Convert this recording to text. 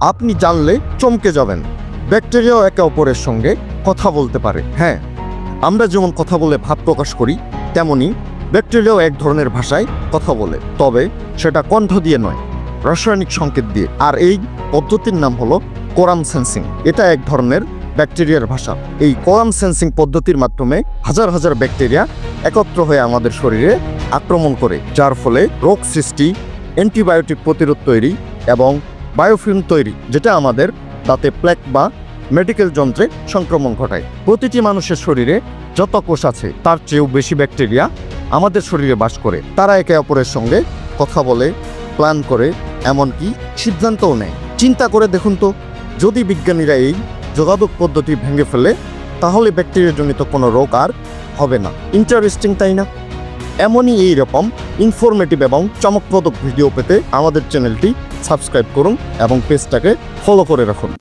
আপনি জানলে চমকে যাবেন। ব্যাকটেরিয়াও একে অপরের সঙ্গে কথা বলতে পারে। হ্যাঁ আমরা যেমন কথা বলে ভাব প্রকাশ করি, তেমনি ব্যাকটেরিয়াও এক ধরনের ভাষায় কথা বলে। তবে সেটা কণ্ঠ দিয়ে নয়, রাসায়নিক সংকেত দিয়ে। আর এই পদ্ধতির নাম হলো কোরাম সেন্সিং। এটা এক ধরনের ব্যাকটেরিয়ার ভাষা। এই কোরাম সেন্সিং পদ্ধতির মাধ্যমে হাজার হাজার ব্যাকটেরিয়া একত্র হয়ে আমাদের শরীরে আক্রমণ করে, যার ফলে রোগ সৃষ্টি, অ্যান্টিবায়োটিক প্রতিরোধ তৈরি এবং বায়োফিল্ম তৈরি, যেটা আমাদের তাতে প্লেক বা মেডিকেল যন্ত্রে সংক্রমণ ঘটায়। প্রতিটি মানুষের শরীরে যত কোষ আছে, তার চেয়েও বেশি ব্যাকটেরিয়া আমাদের শরীরে বাস করে। তারা একে অপরের সঙ্গে কথা বলে প্ল্যান করে, এমনকি সিদ্ধান্তও নেয়। চিন্তা করে দেখুন তো, যদি বিজ্ঞানীরা এই যোগাযোগ পদ্ধতি ভেঙে ফেলে, তাহলে ব্যাকটেরিয়াজনিত কোনো রোগ আর হবে না। ইন্টারেস্টিং তাই না? এমনই এই রকম ইনফরমেটিভ এবং চমকপ্রদ ভিডিও পেতে আমাদের চ্যানেলটি সাবস্ক্রাইব করুন এবং পেজটাকে ফলো করে রাখুন।